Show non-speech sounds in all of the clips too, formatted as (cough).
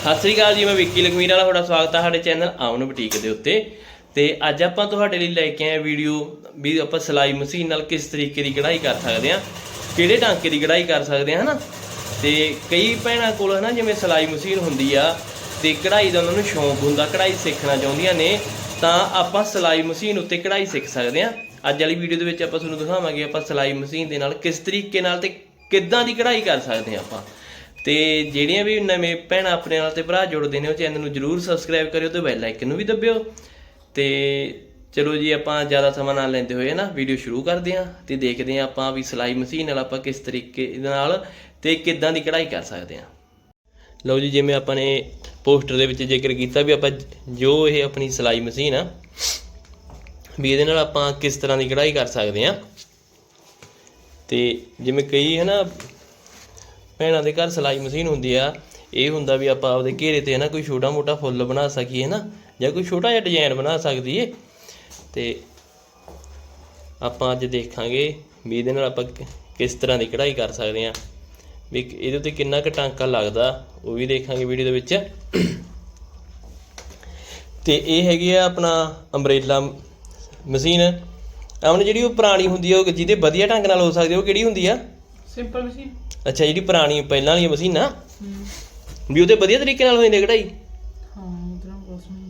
ਸਤਿ ਸ੍ਰੀ ਅਕਾਲ ਜੀ, ਮੈਂ ਵਿੱਕੀ ਲਖਮੀਰ ਵਾਲਾ, ਤੁਹਾਡਾ ਸਵਾਗਤ ਹੈ ਸਾਡੇ ਚੈਨਲ ਆਮਨ ਬੁਟੀਕ ਦੇ ਉੱਤੇ। ਤੇ ਅੱਜ ਆਪਾਂ ਤੁਹਾਡੇ ਲਈ ਲੈ ਕੇ ਆਏ ਵੀਡੀਓ ਵੀ ਆਪਾਂ ਸਿਲਾਈ ਮਸ਼ੀਨ ਨਾਲ ਕਿਸ ਤਰੀਕੇ ਦੀ ਕਢਾਈ ਕਰ ਸਕਦੇ ਹਾਂ, ਕਿਹੜੇ ਟਾਂਕੇ ਦੀ ਕਢਾਈ ਕਰ ਸਕਦੇ ਹਾਂ, ਹਨਾ? ਤੇ ਕਈ ਭੈਣਾਂ ਕੋਲ, ਹਨਾ, ਜਿਵੇਂ ਸਿਲਾਈ ਮਸ਼ੀਨ ਹੁੰਦੀ ਆ, ਤੇ ਕਢਾਈ ਦਾ ਉਹਨਾਂ ਨੂੰ ਸ਼ੌਂਕ ਹੁੰਦਾ, ਕਢਾਈ ਸਿੱਖਣਾ ਚਾਹੁੰਦੀਆਂ ਨੇ, ਤਾਂ ਆਪਾਂ ਸਿਲਾਈ ਮਸ਼ੀਨ ਉੱਤੇ ਕਢਾਈ ਸਿੱਖ ਸਕਦੇ ਹਾਂ। ਅੱਜ ਵਾਲੀ ਵੀਡੀਓ ਦੇ ਵਿੱਚ ਆਪਾਂ ਤੁਹਾਨੂੰ ਦਿਖਾਵਾਂਗੇ ਆਪਾਂ ਸਿਲਾਈ ਮਸ਼ੀਨ ਦੇ ਨਾਲ ਕਿਸ ਤਰੀਕੇ ਨਾਲ ਤੇ ਕਿੱਦਾਂ ਦੀ ਕਢਾਈ ਕਰ ਸਕਦੇ ਹਾਂ ਆਪਾਂ। ਤੇ ਜਿਹੜੀਆਂ ਵੀ ਨਵੇਂ ਭੈਣਾਂ ਆਪਣੇ ਨਾਲ ਤੇ ਭਰਾ ਜੁੜਦੇ ਨੇ, ਉਹ ਚੈਨਲ ਨੂੰ ਜਰੂਰ ਸਬਸਕ੍ਰਾਈਬ ਕਰਿਓ ਤੇ ਬੈਲ ਆਈਕਨ ਨੂੰ ਵੀ ਦਬਿਓ। ਤੇ ਚਲੋ ਜੀ, ਆਪਾਂ ਜ਼ਿਆਦਾ ਸਮਾਂ ਨਾ ਲੈਂਦੇ ਹੋਏ ਨਾ ਵੀਡੀਓ ਸ਼ੁਰੂ ਕਰਦੇ ਹਾਂ ਤੇ ਦੇਖਦੇ ਹਾਂ ਆਪਾਂ ਵੀ ਸਿਲਾਈ ਮਸ਼ੀਨ ਨਾਲ ਆਪਾਂ ਕਿਸ ਤਰੀਕੇ ਨਾਲ ਤੇ ਕਿੱਦਾਂ ਦੀ ਕਢਾਈ ਕਰ ਸਕਦੇ ਹਾਂ। ਲਓ ਜੀ, ਜਿਵੇਂ ਆਪਾਂ ਨੇ ਪੋਸਟਰ ਦੇ ਵਿੱਚ ਜ਼ਿਕਰ ਕੀਤਾ ਵੀ ਆਪਾਂ ਜੋ ਇਹ ਆਪਣੀ ਸਿਲਾਈ ਮਸ਼ੀਨ ਆ, ਵੀ ਇਹਦੇ ਨਾਲ ਆਪਾਂ ਕਿਸ ਤਰ੍ਹਾਂ ਦੀ ਕਢਾਈ ਕਰ ਸਕਦੇ ਹਾਂ। ਤੇ ਜਿਵੇਂ ਕਈ ਹੈ ਨਾ ਭੈਣਾਂ ਦੇ ਘਰ ਸਿਲਾਈ ਮਸ਼ੀਨ ਹੁੰਦੀ ਆ, ਇਹ ਹੁੰਦਾ ਵੀ ਆਪਾਂ ਆਪਦੇ ਘੇਰੇ ਤੇ ਹੈ ਨਾ ਕੋਈ ਛੋਟਾ ਮੋਟਾ ਫੁੱਲ ਬਣਾ ਸਕੀਏ ਨਾ ਜਾਂ ਕੋਈ ਛੋਟਾ ਜਿਹਾ ਡਿਜ਼ਾਈਨ ਬਣਾ ਸਕਦੀ ਏ। ਤੇ ਆਪਾਂ ਅੱਜ ਦੇਖਾਂਗੇ ਵੀ ਇਹਦੇ ਨਾਲ ਆਪਾਂ ਕਿਸ ਤਰ੍ਹਾਂ ਦੀ ਕਢਾਈ ਕਰ ਸਕਦੇ ਆ। ਵੀ ਇਹਦੇ ਉੱਤੇ ਕਿੰਨਾ ਕੁ ਟਾਂਕਾ ਲੱਗਦਾ, ਉਹ ਵੀ ਦੇਖਾਂਗੇ ਵੀਡੀਓ ਦੇ ਵਿੱਚ। ਤੇ ਇਹ ਹੈਗੀ ਆ ਆਪਣਾ ਅੰਬ੍ਰੇਲਾ ਮਸ਼ੀਨ। ਆਮਨ ਜਿਹੜੀ ਉਹ ਪੁਰਾਣੀ ਹੁੰਦੀ ਆ, ਉਹ ਜਿਹਦੇ ਵਧੀਆ ਢੰਗ ਨਾਲ ਹੋ ਸਕਦੀ ਉਹ ਕਿਹੜੀ ਹੁੰਦੀ ਆ? ਸਿੰਪਲ ਮਸ਼ੀਨ ਅੱਛਾ ਜਿਹੜੀ ਪੁਰਾਣੀ ਪਹਿਲਾਂ ਵਾਲੀਆਂ ਮਸ਼ੀਨਾਂ ਵੀ ਉਹਤੇ ਵਧੀਆ ਤਰੀਕੇ ਨਾਲ ਹੋ ਜਾਂਦੀ ਆ ਕਢਾਈ? ਹਾਂ ਉਧਰੋਂ ਕੁਛ ਨਹੀਂ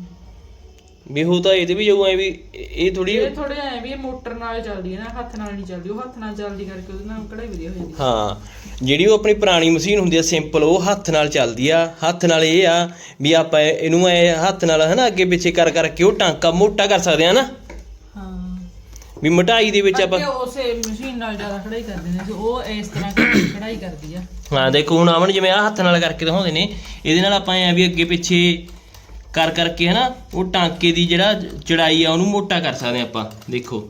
ਵੀ ਹੋ ਤਾਂ ਇਹਦੇ ਵੀ ਜਾਊ ਐ ਵੀ ਇਹ ਥੋੜੀ ਇਹ ਥੋੜੇ ਐ ਵੀ ਇਹ ਮੋਟਰ ਨਾਲ ਚੱਲਦੀ ਹੈ ਨਾ ਹੱਥ ਨਾਲ ਨਹੀਂ ਚੱਲਦੀ। ਉਹ ਹੱਥ ਨਾਲ ਚੱਲਦੀ ਕਰਕੇ ਉਹਦੇ ਨਾਲ ਕਢਾਈ ਵਧੀਆ ਹੋ ਜਾਂਦੀ ਹਾਂ। ਜਿਹੜੀ ਉਹ ਆਪਣੀ ਪੁਰਾਣੀ ਮਸ਼ੀਨ ਹੁੰਦੀ ਆ ਸਿੰਪਲ ਉਹ ਹੱਥ ਨਾਲ ਚੱਲਦੀ ਆ। ਹੱਥ ਨਾਲ ਇਹ ਆ ਵੀ ਆਪਾਂ ਇਹਨੂੰ ਐ ਹੱਥ ਨਾਲ ਹਨਾ ਅੱਗੇ ਪਿੱਛੇ ਕਰ ਕਰਕੇ ਉਹ ਟਾਂਕਾ ਮੋਟਾ ਕਰ ਸਕਦੇ ਆ ਨਾ। ਹਾਂ। ਵੀ ਮਟਾਈ ਦੇ ਵਿੱਚ ਆਪਾਂ ਅੱਗੇ ਉਸੇ ਮਸ਼ੀਨ ਨਾਲ ਜ਼ਿਆਦਾ ਕਢਾਈ ਕਰਦੇ ਨੇ ਤੇ ਉਹ ਇਸ ਤਰ੍ਹਾਂ ਕਢਾਈ (coughs) ਕਰਦੀ ਆ। ਹਾਂ ਦੇਖੋ ਹੁਣ ਆਵਣ ਜਿਵੇਂ ਆ ਹੱਥ ਨਾਲ ਕਰਕੇ ਦਿਖਾਉਂਦੇ ਨੇ ਇਹਦੇ ਨਾਲ ਆਪਾਂ ਐ ਵੀ ਅੱਗੇ ਪਿੱਛੇ ਕਰ ਕਰਕੇ ਹਨਾ ਉਹ ਟਾਂਕੇ ਦੀ ਜਿਹੜਾ ਚੜਾਈ ਆ ਉਹਨੂੰ ਮੋਟਾ ਕਰ ਸਕਦੇ ਆਪਾਂ ਦੇਖੋ।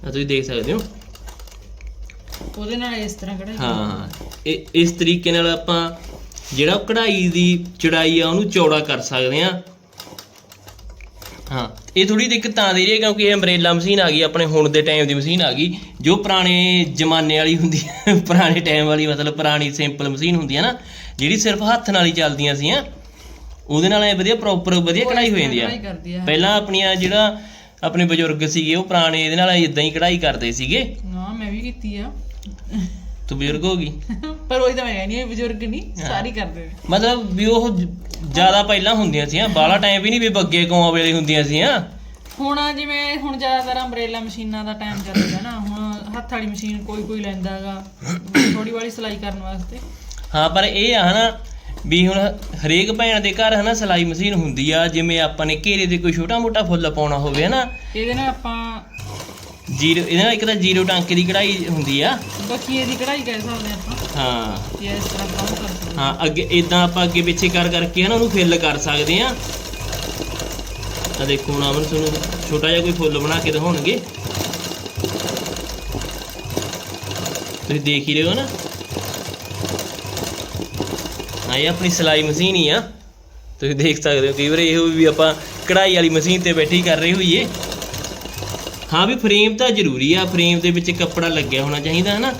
ਆ ਤੁਸੀਂ ਦੇਖ ਸਕਦੇ ਹੋ। ਉਹਦੇ ਨਾਲ ਇਸ ਤਰ੍ਹਾਂ ਕਢਾਈ ਹਾਂ ਇਹ ਇਸ ਤਰੀਕੇ ਨਾਲ ਆਪਾਂ ਜਿਹੜਾ ਉਹ ਕਢਾਈ ਦੀ ਚੜਾਈ ਆ ਉਹਨੂੰ ਚੌੜਾ ਕਰ ਸਕਦੇ ਆ ਹਾਂ ਇਹ ਥੋੜੀ ਦਿੱਕਤ ਤਾਂ ਦੇ ਰਹੀ ਹੈ ਕਿਉਂਕਿ ਇਹ ਅੰਬ੍ਰੇਲਾ ਮਸ਼ੀਨ ਆ ਗਈ ਆਪਣੇ ਹੁਣ ਦੇ ਟਾਈਮ ਦੀ ਮਸ਼ੀਨ ਆ ਗਈ। ਜੋ ਪੁਰਾਣੇ ਜ਼ਮਾਨੇ ਵਾਲੀ ਹੁੰਦੀ ਹੈ (laughs) ਪੁਰਾਣੇ ਟਾਈਮ ਵਾਲੀ ਮਤਲਬ ਪੁਰਾਣੀ ਸਿੰਪਲ ਮਸ਼ੀਨ ਹੁੰਦੀ ਹੈ ਨਾ ਜਿਹੜੀ ਸਿਰਫ ਹੱਥ ਨਾਲ ਹੀ ਚੱਲਦੀਆਂ ਸੀ ਉਹਦੇ ਨਾਲ ਐ ਵਧੀਆ ਪ੍ਰੋਪਰ ਵਧੀਆ ਕਢਾਈ ਹੋ ਜਾਂਦੀ ਆ। ਆ। ਪਹਿਲਾਂ ਆਪਣੀਆਂ ਜਿਹੜਾ ਆਪਣੇ ਬਜ਼ੁਰਗ ਸੀਗੇ ਉਹ ਪੁਰਾਣੇ ਇਹਦੇ ਨਾਲ ਇਦਾਂ ਹੀ ਕਢਾਈ ਕਰਦੇ ਸੀਗੇ। ਨਾ ਮੈਂ ਵੀ ਕੀਤੀ ਆ। ਤੂੰ ਬਜ਼ੁਰਗ ਹੋ ਗਈ। ਪਰ ਉਹੀ ਤਾਂ ਮੈਂ ਆ ਬਜ਼ੁਰਗ ਨਹੀਂ ਸਾਰੀ ਕਰਦੇ ਮਤਲਬ ਵੀ ਉਹ ਜ਼ਿਆਦਾ ਪਹਿਲਾਂ ਹੁੰਦੀਆਂ ਸੀ ਬਾਲਾ ਟਾਈਮ ਵੀ ਨਹੀਂ ਵੀ ਬੱਗੇ ਗਾਵਾਂ ਵੇਲੇ ਹੁੰਦੀਆਂ ਸੀ ਹੁਣ ਆ ਜਿਵੇਂ ਹੁਣ ਜ਼ਿਆਦਾਤਰ ਅੰਬ੍ਰੇਲਾ ਮਸ਼ੀਨਾਂ ਦਾ ਟਾਈਮ ਚੱਲ ਰਿਹਾ ਨਾ ਹੁਣ ਹੱਥ ਵਾਲੀ ਮਸ਼ੀਨ ਕੋਈ ਕੋਈ ਲੈਂਦਾਗਾ ਥੋੜੀ ਵਾਲੀ ਸਿਲਾਈ ਕਰਨ ਵਾਸਤੇ। ਹਾਂ ਪਰ ਇਹ ਆ ਹਨਾ ਵੀ ਹੁਣ ਹਰੇਕ ਭੈਣ ਦੇ ਘਰ ਹਨਾ ਸਿਲਾਈ ਮਸ਼ੀਨ ਹੁੰਦੀ ਆ ਜਿਵੇਂ ਆਪਾਂ ਨੇ ਘੇਰੇ ਤੇ ਕੋਈ ਛੋਟਾ ਮੋਟਾ ਫੁੱਲ ਪਾਉਣਾ ਹੋਵੇ ਹਨਾ। ਇਹਦੇ ਨਾਲ ਆਪਾਂ ਜੀਰੋ ਇਹਦੇ ਨਾਲ ਇੱਕ ਤਾਂ ਜੀਰੋ ਟਾਂਕੇ ਦੀ ਕਢਾਈ ਹੁੰਦੀ ਆ। ਬਖੀਏ ਦੀ ਕਢਾਈ ਕਹਿ ਸਕਦੇ ਆਪਾਂ। ਹਾਂ। ਕਿ ਇਸ ਤਰ੍ਹਾਂ ਕੰਮ ਕਰ ਸਕਦੇ ਹਾਂ। ਅੱਗੇ ਇਦਾਂ ਆਪਾਂ ਅੱਗੇ ਪਿੱਛੇ ਕਰ ਕਰਕੇ ਹਨਾ ਉਹਨੂੰ ਫਿੱਲ ਕਰ ਸਕਦੇ ਆ ਤਾਂ ਦੇਖੋ ਹੁਣ ਅਮਨ ਤੁਹਾਨੂੰ ਛੋਟਾ ਜਿਹਾ ਕੋਈ ਫੁੱਲ ਬਣਾ ਕੇ ਦਿਖਾਉਣਗੇ। ਤੁਸੀਂ ਦੇਖ ਹੀ ਰਹੇ ਹੋ ਨਾ। ਹਾਂ ਇਹ ਆਪਣੀ ਸਿਲਾਈ ਮਸ਼ੀਨ ਹੀ ਆ। ਤੁਸੀਂ ਦੇਖ ਸਕਦੇ ਹੋ ਕਈ ਵਾਰ ਇਹੋ ਵੀ ਆਪਾਂ ਕਢਾਈ ਵਾਲੀ ਮਸ਼ੀਨ ਤੇ ਬੈਠੀ ਕਰ ਰਹੇ ਹੋਈਏ। ਹਾਂ ਵੀ ਫਰੇਮ ਤਾਂ ਜ਼ਰੂਰੀ ਆ ਫਰੇਮ ਦੇ ਵਿੱਚ ਕੱਪੜਾ ਲੱਗਿਆ ਹੋਣਾ ਚਾਹੀਦਾ ਹੈ ਨਾ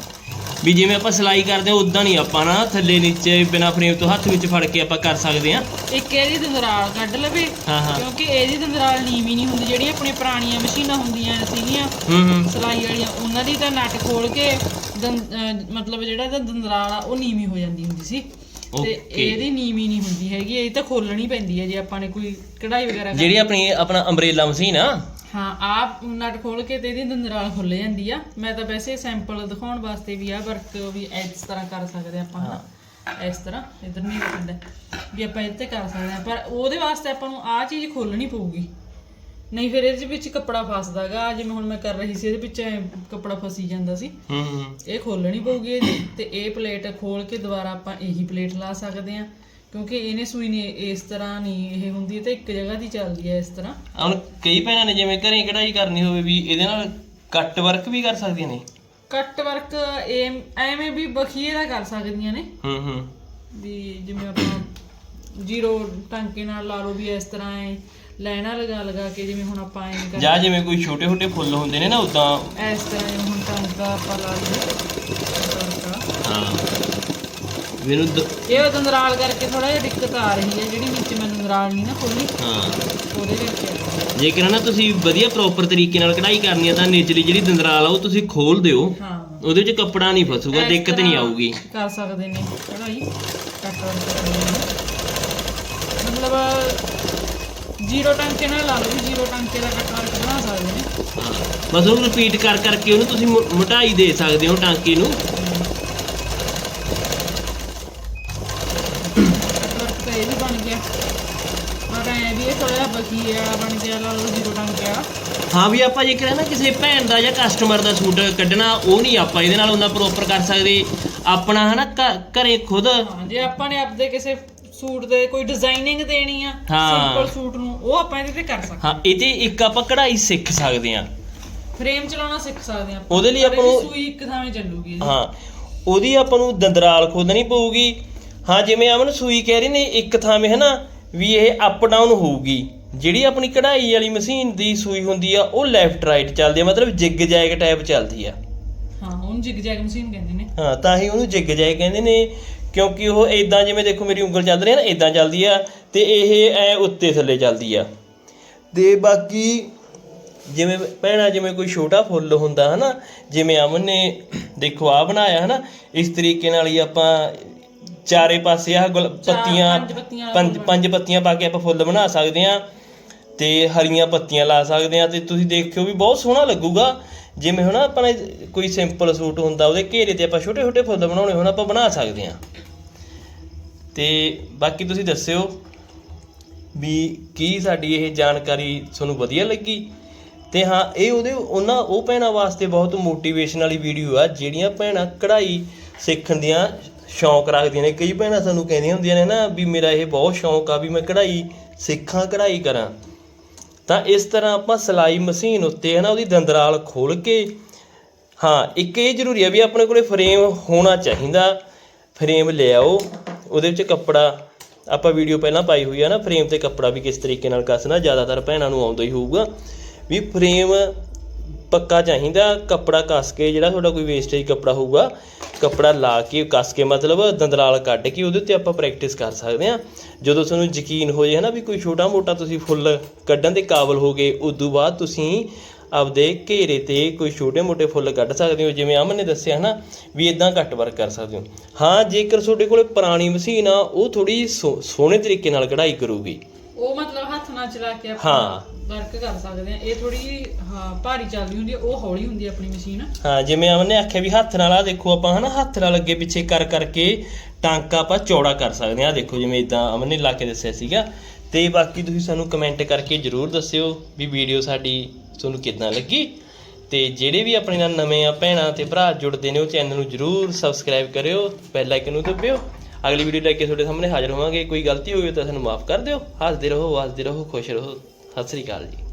ਵੀ ਜਿਵੇਂ ਆਪਾਂ ਸਿਲਾਈ ਕਰਦੇ ਹਾਂ ਉਦਾਂ ਨਹੀਂ ਆਪਾਂ ਨਾ ਥੱਲੇ ਨੀਚੇ ਬਿਨਾ ਫਰੇਮ ਤੋਂ ਹੱਥ ਵਿੱਚ ਫੜ ਕੇ ਆਪਾਂ ਕਰ ਸਕਦੇ ਹਾਂ। ਇੱਕ ਇਹਦੀ ਦੰਦਰਾਲ ਕੱਢ ਲਵੇ ਹਾਂ ਹਾਂ। ਕਿਉਂਕਿ ਇਹਦੀ ਦੰਦਰਾਲ ਨੀਵੀਂ ਨਹੀਂ ਹੁੰਦੀ ਜਿਹੜੀਆਂ ਆਪਣੀਆਂ ਪੁਰਾਣੀਆਂ ਮਸ਼ੀਨਾਂ ਹੁੰਦੀਆਂ ਸੀਗੀਆਂ ਹੂੰ ਹੂੰ। ਸਿਲਾਈ ਵਾਲੀਆਂ ਉਹਨਾਂ ਦੀ ਤਾਂ ਨਟ ਖੋਲ ਕੇ ਦੰ- ਅਹ ਮਤਲਬ ਜਿਹੜਾ ਇਹਦਾ ਦੰਦਰਾਲ ਆ ਉਹ ਨੀਵੀਂ ਹੋ ਜਾਂਦੀ ਹੁੰਦੀ ਸੀ। ਤੇ Okay. ਇਹਦੀ ਨੀਵੀਂ ਨਹੀਂ ਹੁੰਦੀ ਹੈਗੀ ਇਹ ਤਾਂ ਖੋਲਣੀ ਪੈਂਦੀ ਹੈ ਜੇ ਆਪਾਂ ਨੇ ਕੋਈ ਕਢਾਈ ਵਗੈਰਾ ਜਿਹੜੀ ਆਪਣੀ ਆਪਣਾ ਅੰਬ੍ਰੇਲਾ ਮਸ਼ੀਨ ਆ ਹਾਂ ਆਪ ਨਟ ਖੋਲ ਕੇ ਤੇ ਇਹਦੀ ਦੰਦਰਾਲ ਖੁੱਲ ਜਾਂਦੀ ਆ। ਮੈਂ ਤਾਂ ਵੈਸੇ ਸੈਂਪਲ ਦਿਖਾਉਣ ਵਾਸਤੇ ਵੀ ਆ ਵਰਕ ਵੀ ਇਸ ਤਰ੍ਹਾਂ ਕਰ ਸਕਦੇ ਆਪਾਂ ਹਨਾ। ਇਸ ਤਰ੍ਹਾਂ ਇਧਰ ਨਹੀਂ ਪੈਂਦਾ ਵੀ ਆਪਾਂ ਤੇ ਕਰ ਸਕਦੇ ਆ। ਪਰ ਉਹਦੇ ਵਾਸਤੇ ਆਪਾਂ ਨੂੰ ਆ ਚੀਜ਼ ਖੋਲਣੀ ਪਊਗੀ। ਨਹੀਂ ਫਿਰ ਇਹਦੇ ਵਿੱਚ ਕੱਪੜਾ ਫਸਦਾਗਾ ਜਿਵੇਂ ਹੁਣ ਮੈਂ ਕਰ ਰਹੀ ਸੀ ਇਹਦੇ ਵਿੱਚ ਕੱਪੜਾ ਫਸੀ ਜਾਂਦਾ ਸੀ। ਹੂੰ ਹੂੰ। ਇਹ ਖੋਲਣੀ ਪਊਗੀ ਇਹਦੀ ਤੇ ਇਹ ਪਲੇਟ ਖੋਲ ਕੇ ਦੁਬਾਰਾ ਆਪਾਂ ਇਹੀ ਪਲੇਟ ਲਾ ਸਕਦੇ ਆ। ਕਿਉਂਕਿ ਇਹਨੇ ਸੂਈ ਨੇ ਇਸ ਤਰ੍ਹਾਂ ਨਹੀਂ ਇਹ ਹੁੰਦੀ ਤਾਂ ਇੱਕ ਜਗ੍ਹਾ ਦੀ ਚੱਲਦੀ ਹੈ ਇਸ ਤਰ੍ਹਾਂ। ਹੁਣ ਕਈ ਭੈਣਾਂ ਨੇ ਜਿਵੇਂ ਘਰੇ ਕਢਾਈ ਕਰਨੀ ਹੋਵੇ ਵੀ ਇਹਦੇ ਨਾਲ ਕੱਟ ਵਰਕ ਵੀ ਕਰ ਸਕਦੀਆਂ ਨੇ। ਕੱਟ ਵਰਕ ਇਹ ਐਵੇਂ ਵੀ ਬਖੀਏ ਦਾ ਕਰ ਸਕਦੀਆਂ ਨੇ। ਹੂੰ ਹੂੰ। ਵੀ ਜਿਵੇਂ ਆਪਾਂ ਜ਼ੀਰੋ ਟਾਂਕੇ ਨਾਲ ਲਾ ਲਓ ਵੀ ਇਸ ਤਰ੍ਹਾਂ ਐ ਲਾਈਨਾਂ ਲਗਾ ਲਗਾ ਕੇ ਜਿਵੇਂ ਹੁਣ ਆਪਾਂ ਐਂ ਕਰ ਜਾਂ ਜਿਵੇਂ ਕੋਈ ਛੋਟੇ ਛੋਟੇ ਫੁੱਲ ਹੁੰਦੇ ਨੇ ਨਾ ਉਦਾਂ ਇਸ ਤਰ੍ਹਾਂ ਹੁਣ ਟਾਂਕਾ ਆਪਾਂ ਲਾ ਲਈਏ। ਹਾਂ। ਦ- ਇਹ ਉਹ ਦੰਦਰਾਲ ਕਰਕੇ ਥੋੜਾ ਜਿਹਾ ਦਿੱਕਤ ਆ ਰਹੀ ਹੈ ਜਿਹੜੀ ਵਿੱਚ ਮੈਨੂੰ ਦੰਦਰਾਲ ਨਹੀਂ ਨਾ ਖੋਲੀ ਹਾਂ। ਉਹਦੇ ਕਰਕੇ ਜੇਕਰ ਨਾ ਤੁਸੀਂ ਵਧੀਆ ਪ੍ਰੋਪਰ ਤਰੀਕੇ ਨਾਲ ਕਢਾਈ ਕਰਨੀ ਆ ਤਾਂ ਨਿਚਲੀ ਜਿਹੜੀ ਦੰਦਰਾਲ ਆ ਉਹ ਤੁਸੀਂ ਖੋਲ ਦਿਓ। ਹਾਂ। ਉਹਦੇ ਵਿੱਚ ਕੱਪੜਾ ਨਹੀਂ ਫਸੂਗਾ ਇਸ ਦਿੱਕਤ ਨਹੀਂ ਤਰ੍ਹਾਂ ਆਊਗੀ। ਕਰ ਸਕਦੇ ਨੇ ਕਢਾਈ। ਕੱਟ ਵਰਕ ਕਰਨੀ ਹੈ। ਮਤਲਬ ਜ਼ੀਰੋ ਟਾਂਕੇ ਨਾਲ ਲਾ ਲਓ ਵੀ ਜ਼ੀਰੋ ਟਾਂਕੇ ਦਾ ਕੱਟ ਵਰਕ ਬਣਾ ਸਕਦੇ ਨੇ। ਬਸ ਉਹਨੂੰ ਰਿਪੀਟ ਕਰ ਕਰਕੇ ਉਹਨੂੰ ਤੁਸੀਂ ਮੋ- ਮੋਟਾਈ ਦੇ ਸਕਦੇ ਹੋ ਟਾਂਕੇ ਨੂੰ ਕੱਟ ਵਰਕ ਤਾਂ ਇਹ ਵੀ ਬਣ ਗਿਆ। ਪਰ ਐ ਵੀ ਇਹ ਥੋੜਾ ਜਿਹਾ ਬਖੀ ਵਾਲਾ ਬਣ ਗਿਆ ਲਾ ਲਓ ਜ਼ੀਰੋ ਟਾਂਕੇ ਵਾਲਾ ਹਾਂ ਵੀ ਆਪਾਂ ਜੇਕਰ ਨਾ ਕਿਸੇ ਭੈਣ ਦਾ ਜਾਂ ਕਸਟਮਰ ਦਾ ਸੂਟ ਕੱਢਣਾ ਉਹ ਨਹੀਂ ਆਪਾਂ ਇਹਦੇ ਨਾਲ ਉਹਨਾਂ ਪ੍ਰੋਪਰ ਕਰ ਸਕਦੇ। ਆਪਣਾ ਹਨਾ ਘ- ਘਰੇ ਖੁਦ। ਹਾਂ ਜੇ ਆਪਾਂ ਨੇ ਆਪਦੇ ਕਿਸੇ ਸੂਟ ਦੇ ਕੋਈ ਡਿਜ਼ਾਈਨਿੰਗ ਦੇਣੀ ਆ ਹਾਂ। ਸਿੰਪਲ ਸੂਟ ਨੂੰ ਉਹ ਆਪਾਂ ਇਹਦੇ ਤੇ ਕਰ ਸਕਦੇ ਹਾਂ ਇਹ ਤੇ ਇੱਕ ਆਪਾਂ ਕਢਾਈ ਸਿੱਖ ਸਕਦੇ ਹਾਂ। ਫਰੇਮ ਚਲਾਉਣਾ ਸਿੱਖ ਸਕਦੇ ਆ ਆਪਾਂ ਉਹਦੇ ਲਈ ਪਰ ਆਪਾਂ ਇਹਦੀ ਨੂੰ- ਸੂਈ ਇੱਕ ਥਾਵੇਂ ਚੱਲੂਗੀ ਇਹਦੀ। ਹਾਂ ਉਹਦੀ ਆਪਾਂ ਨੂੰ ਦੰਦਰਾਲ ਖੋਦਣੀ ਪਊਗੀ। ਹਾਂ ਜਿਵੇਂ ਅਮਨ ਸੂਈ ਕਹਿ ਰਹੀ ਨੇ ਇੱਕ ਥਾਵੇਂ ਹਨਾ ਵੀ ਇਹ ਅਪ ਡਾਊਨ ਹੋਊਗੀ। ਜਿਹੜੀ ਆਪਣੀ ਕਢਾਈ ਵਾਲੀ ਮਸ਼ੀਨ ਦੀ ਸੂਈ ਹੁੰਦੀ ਆ ਉਹ ਲੈਫਟ ਰਾਈਟ ਚੱਲਦੀ ਆ ਮਤਲਬ ਜਿਗ ਜੈਗ ਟਾਈਪ ਚੱਲਦੀ ਆ। ਹਾਂ ਉਹਨੂੰ ਜਿਗ ਜੈਗ ਮਸ਼ੀਨ ਕਹਿੰਦੇ ਨੇ। ਹਾਂ ਤਾਂ ਹੀ ਉਹਨੂੰ ਜਿਗ ਜੈਗ ਕਹਿੰਦੇ ਨੇ ਕਿਉਂਕਿ ਉਹ ਇਦਾਂ ਜਿਵੇਂ ਦੇਖੋ ਮੇਰੀ ਉਂਗਲ ਚੱਲ ਰਹੀ ਹੈ ਨਾ ਇਦਾਂ ਚੱਲਦੀ ਆ ਤੇ ਇਹ ਐ ਉੱਤੇ ਥੱਲੇ ਚੱਲਦੀ ਆ। ਤੇ ਬਾਕੀ ਜਿਵੇਂ ਭੈਣਾ ਜਿਵੇਂ ਕੋਈ ਛੋਟਾ ਫੁੱਲ ਹੁੰਦਾ ਹਨਾ ਜਿਵੇਂ ਅਮਨ ਨੇ ਦੇਖੋ ਆ ਬਣਾਇਆ ਹਨਾ ਇਸ ਤਰੀਕੇ ਨਾਲ ਹੀ ਆਪਾਂ ਚਾਰੇ ਪਾਸੇ ਆ ਪੱਤੀਆਂ ਪੰਜ ਪੰਜ ਪੱਤੀਆਂ ਪਾ ਕੇ ਆਪਾਂ ਫੁੱਲ ਬਣਾ ਸਕਦੇ ਆ ਤੇ ਹਰੀਆਂ ਪੱਤੀਆਂ ਲਾ ਸਕਦੇ ਆ ਤੇ ਤੁਸੀਂ ਦੇਖਿਓ ਵੀ ਬਹੁਤ ਸੋਹਣਾ ਲੱਗੂਗਾ। ਜਿਵੇਂ ਹੁਣ ਆਪਾਂ ਨੇ ਕੋਈ ਸਿੰਪਲ ਸੂਟ ਹੁੰਦਾ ਉਹਦੇ ਘੇਰੇ ਤੇ ਆਪਾਂ ਛੋਟੇ ਛੋਟੇ ਫੁੱਲ ਬਣਾਉਣੇ ਹੋਣ ਆਪਾਂ ਬਣਾ ਸਕਦੇ ਆ ਤੇ ਬਾਕੀ ਤੁਸੀਂ ਦੱਸਿਓ ਵੀ ਕੀ ਸਾਡੀ ਇਹ ਜਾਣਕਾਰੀ ਤੁਹਾਨੂੰ ਵਧੀਆ ਲੱਗੀ? ਤੇ ਹਾਂ ਇਹ ਉਹਦੇ ਉਹਨਾਂ ਉਹ ਭੈਣਾਂ ਵਾਸਤੇ ਬਹੁਤ ਮੋਟੀਵੇਸ਼ਨ ਵਾਲੀ ਵੀਡੀਓ ਆ ਜਿਹੜੀਆਂ ਭੈਣਾਂ ਕਢਾਈ ਸਿੱਖਣ ਦੀਆਂ ਸ਼ੌਂਕ ਰੱਖਦੀਆਂ ਨੇ। ਕਈ ਭੈਣਾਂ ਸਾਨੂੰ ਕਹਿੰਦੀਆਂ ਹੁੰਦੀਆਂ ਨੇ ਨਾ ਵੀ ਮੇਰਾ ਇਹ ਬਹੁਤ ਸ਼ੌਂਕ ਆ ਵੀ ਮੈਂ ਕਢਾਈ, ਸਿੱਖਾਂ ਕਢਾਈ ਕਰਾਂ। ਤਾਂ ਇਸ ਤਰ੍ਹਾਂ ਆਪਾਂ ਸਿਲਾਈ ਮਸ਼ੀਨ ਉੱਤੇ ਹੈ ਨਾ ਉਹਦੀ ਦੰਦਰਾਲ ਖੋਲ ਕੇ, ਹਾਂ, ਇੱਕ ਇਹ ਜ਼ਰੂਰੀ ਆ ਵੀ ਆਪਣੇ ਕੋਲੇ ਫਰੇਮ ਹੋਣਾ ਚਾਹੀਦਾ। ਫਰੇਮ ਲਿਆਓ ਉਹਦੇ ਵਿੱਚ ਕੱਪੜਾ, ਆਪਾਂ ਵੀਡੀਓ ਪਹਿਲਾਂ ਪਾਈ ਹੋਈ ਆ ਨਾ, ਫਰੇਮ ਤੇ ਕੱਪੜਾ ਵੀ ਕਿਸ ਤਰੀਕੇ ਨਾਲ ਕੱਸਣਾ, ਜ਼ਿਆਦਾਤਰ ਭੈਣਾਂ ਨੂੰ ਆਉਂਦਾ ਹੀ ਹੋਊਗਾ। ਵੀ ਫਰੇਮ ਪੱਕਾ ਚਾਹੀਦਾ, ਕੱਪੜਾ ਕੱਸ ਕੇ ਜਿਹੜਾ ਤੁਹਾਡਾ ਕੋਈ ਵੇਸਟੇਜ ਕੱਪੜਾ ਹੋਊਗਾ, ਕੱਪੜਾ ਲਾ ਕੇ, ਕੱਸ ਕੇ ਮਤਲਬ ਦੰਦਰਾਲ ਕੱਢ ਕੇ ਉਹਦੇ ਉੱਤੇ ਆਪਾਂ ਪ੍ਰੈਕਟਿਸ ਕਰ ਸਕਦੇ ਹਾਂ। ਜਦੋਂ ਤੁਹਾਨੂੰ ਯਕੀਨ ਹੋ ਜਾਏ ਨਾ ਵੀ ਕੋਈ ਛੋਟਾ ਮੋਟਾ ਤੁਸੀਂ ਫੁੱਲ ਕੱਢਣ ਦੇ ਕਾਬਲ ਹੋ ਗਏ, ਉਦੋਂ ਬਾਅਦ ਤੁਸੀਂ ਆਪਦੇ ਘੇਰੇ ਤੇ ਕੋਈ ਛੋਟੇ ਮੋਟੇ ਫੁੱਲ ਕੱਢ ਸਕਦੇ ਹੋ। ਜਿਵੇਂ ਅਮਨ ਨੇ ਦੱਸਿਆ ਨਾ ਵੀ ਇਦਾਂ ਘੱਟ ਵਰਕ ਕਰ ਸਕਦੇ ਹੋ। ਹਾਂ, ਜੇਕਰ ਤੁਹਾਡੇ ਕੋਲ ਪੁਰਾਣੀ ਮਸ਼ੀਨ ਆ, ਉਹ ਥੋੜੀ ਸੋਹਣੇ ਤਰੀਕੇ ਨਾਲ ਕਢਾਈ ਕਰੂਗੀ। ਉਹ ਮਤਲਬ ਹੱਥ ਨਾਲ ਚਲਾ ਕੇ ਆਪਾਂ ਹਾਂ। ਵਰਕ ਕਰ ਸਕਦੇ ਆ ਇਹ ਥੋੜੀ ਹਾਂ ਭਾਰੀ ਚੱਲਦੀ ਹੁੰਦੀ ਆ ਉਹ ਹੌਲੀ ਹੁੰਦੀ ਆ ਆਪਣੀ ਮਸ਼ੀਨ ਹਾਂ ਜਿਵੇਂ ਅਮਨ ਨੇ ਆਖਿਆ ਵੀ ਹੱਥ ਨਾਲ ਆ ਦੇਖੋ ਆਪਾਂ ਹਨਾ ਹੱਥ ਨਾਲ ਅੱਗੇ ਪਿੱਛੇ ਕਰ ਕਰਕੇ ਟਾਂਕਾ ਆਪਾਂ ਚੌੜਾ ਕਰ ਸਕਦੇ ਆਹ ਦੇਖੋ ਜਿਵੇਂ ਇਦਾਂ ਅਮਨ ਨੇ ਲਾ ਕੇ ਦੱਸਿਆ ਸੀਗਾ। ਤੇ ਬਾਕੀ ਤੁਸੀਂ ਸਾਨੂੰ ਕਮੈਂਟ ਕਰਕੇ ਜਰੂਰ ਦੱਸਿਓ ਵੀ ਵੀਡੀਓ ਸਾਡੀ ਤੁਹਾਨੂੰ ਕਿੱਦਾਂ ਲੱਗੀ। ਤੇ ਜਿਹੜੇ ਵੀ ਆਪਣੇ ਨਾਲ ਨਵੇਂ ਆ ਭੈਣਾਂ ਤੇ ਭਰਾ ਜੁੜਦੇ ਨੇ ਉਹ ਚੈਨਲ ਨੂੰ ਜਰੂਰ ਸਬਸਕ੍ਰਾਈਬ ਕਰਿਓ। ਬੈਲ ਆਈਕਨ ਨੂੰ ਦਬਾਇਓ ਅਗਲੀ ਵੀਡੀਓ ਲੈ ਕੇ ਤੁਹਾਡੇ ਸਾਹਮਣੇ ਹਾਜ਼ਰ ਹੋਵਾਂਗੇ। ਕੋਈ ਗਲਤੀ ਹੋਈ ਤਾਂ ਸਾਨੂੰ ਮਾਫ ਕਰ ਦਿਓ। ਹੱਸਦੇ ਰਹੋ ਵਸਦੇ ਰਹੋ, ਖੁਸ਼ ਰਹੋ। ਸਤਿ ਸ੍ਰੀ ਅਕਾਲ ਜੀ।